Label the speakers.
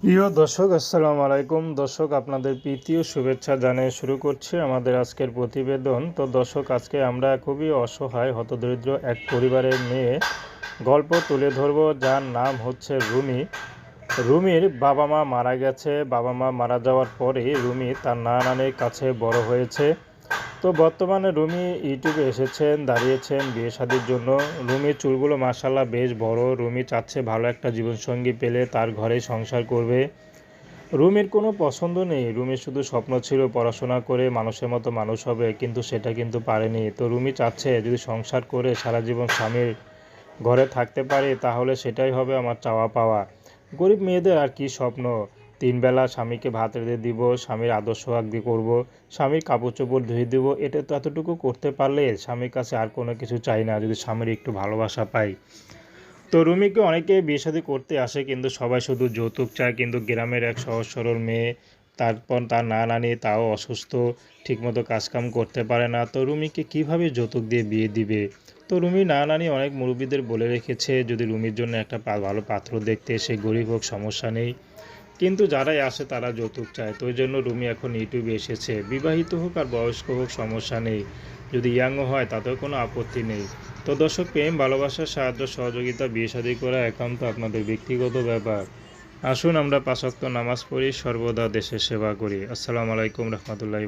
Speaker 1: প্রিয় দর্শক, আসসালামু আলাইকুম। দর্শক, আপনাদের প্রীতি ও শুভেচ্ছা জানিয়ে শুরু করছি আমাদের আজকের প্রতিবেদন। তো দর্শক, আজকে আমরা খুবই অসহায়, হতদরিদ্র এক পরিবারের মেয়ে গল্প তুলে ধরব। যার নাম হচ্ছে রুমি। রুমির বাবা মা মারা গেছে। বাবা মা মারা যাওয়ার পরে রুমি তার নানানের কাছে বড় হয়েছে। তো বর্তমানে রুমি ইউটিউবে এসেছেন, দাঁড়িয়েছেন বিয়ে শাদির জন্য। রুমির চুলগুলো মাসাল্লাহ বেশ বড়। রুমি চাচ্ছে ভালো একটা জীবনসঙ্গী পেলে তার ঘরে সংসার করবে। রুমির কোনো পছন্দ নেই। রুমির শুধু স্বপ্ন ছিল পড়াশোনা করে মানুষের মতো মানুষ হবে, কিন্তু সেটা কিন্তু পারেনি। তো রুমি চাচ্ছে যদি সংসার করে সারা জীবন স্বামীর ঘরে থাকতে পারি, তাহলে সেটাই হবে আমার চাওয়া পাওয়া। গরিব মেয়েদের আর কি স্বপ্ন? তিনবেলা স্বামীকে ভাত রেঁধে দিব, স্বামীর আদর্শ আগ্রী করব, স্বামীর কাপড় চোপড় ধুয়ে দিব, এটা তো এতটুকু করতে পারলে স্বামীর কাছে আর কোনো কিছু চাই না, যদি স্বামীর একটু ভালোবাসা পাই। তো রুমিকে অনেকে বিয়ে শাদী করতে আসে, কিন্তু সবাই শুধু যৌতুক চায়, কিন্তু গ্রামের এক সহজ সরল মেয়ে, তারপর তার না নানি তাও অসুস্থ, ঠিকমতো কাজকাম করতে পারে না। তো রুমিকে কীভাবে যৌতুক দিয়ে বিয়ে দিবে? তো রুমি না নানি অনেক মুরব্বীদের বলে রেখেছে, যদি রুমির জন্য একটা ভালো পাত্র দেখতে, সে গরিব হোক, সমস্যা নেই। কিন্তু যারাই আসে তারা যৌতুক চায়। তো জন্য রুমি এখন ইউটিউবে এসেছে। বিবাহিত হোক আর বয়স্ক হোক, সমস্যা নেই। যদি ইয়াংও হয়, তাতেও কোনো আপত্তি নেই। তো দর্শক, প্রেম ভালোবাসার সাহায্য, সহযোগিতা, বিয়ে শাদী করা একান্ত আপনাদের ব্যক্তিগত ব্যাপার। আসুন আমরা পাশক্ত নামাজ পড়ি, সর্বদা দেশের সেবা করি। আসসালামু আলাইকুম রহমতুল্লাহ